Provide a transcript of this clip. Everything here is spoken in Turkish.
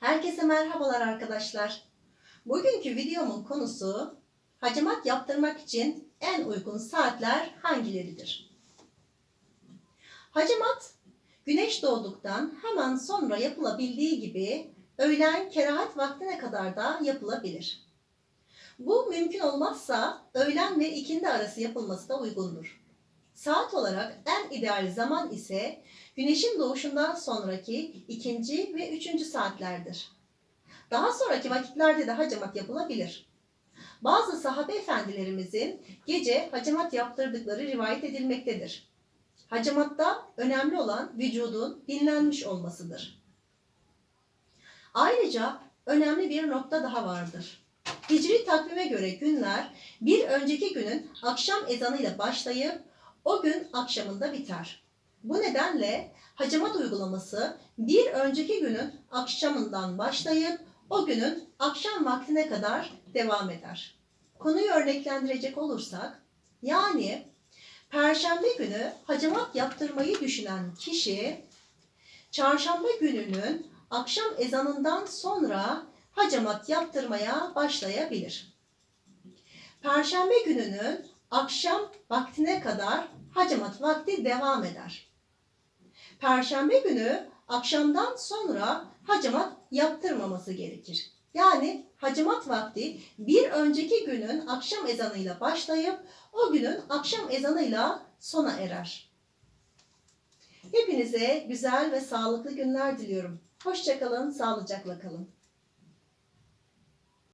Herkese merhabalar arkadaşlar. Bugünkü videomun konusu hacamat yaptırmak için en uygun saatler hangileridir? Hacamat güneş doğduktan hemen sonra yapılabildiği gibi öğlen kerahat vaktine kadar da yapılabilir. Bu mümkün olmazsa öğlen ve ikindi arası yapılması da uygundur. Saat olarak en ideal zaman ise güneşin doğuşundan sonraki ikinci ve üçüncü saatlerdir. Daha sonraki vakitlerde de hacamat yapılabilir. Bazı sahabe efendilerimizin gece hacamat yaptırdıkları rivayet edilmektedir. Hacamatta önemli olan vücudun dinlenmiş olmasıdır. Ayrıca önemli bir nokta daha vardır. Hicri takvime göre günler bir önceki günün akşam ezanıyla başlayıp o gün akşamında biter. Bu nedenle hacamat uygulaması bir önceki günün akşamından başlayıp o günün akşam vaktine kadar devam eder. Konuyu örneklendirecek olursak, yani Perşembe günü hacamat yaptırmayı düşünen kişi, çarşamba gününün akşam ezanından sonra hacamat yaptırmaya başlayabilir. Perşembe gününün akşam vaktine kadar hacamat vakti devam eder. Perşembe günü akşamdan sonra hacamat yaptırmaması gerekir. Yani hacamat vakti bir önceki günün akşam ezanıyla başlayıp o günün akşam ezanıyla sona erer. Hepinize güzel ve sağlıklı günler diliyorum. Hoşçakalın, sağlıcakla kalın.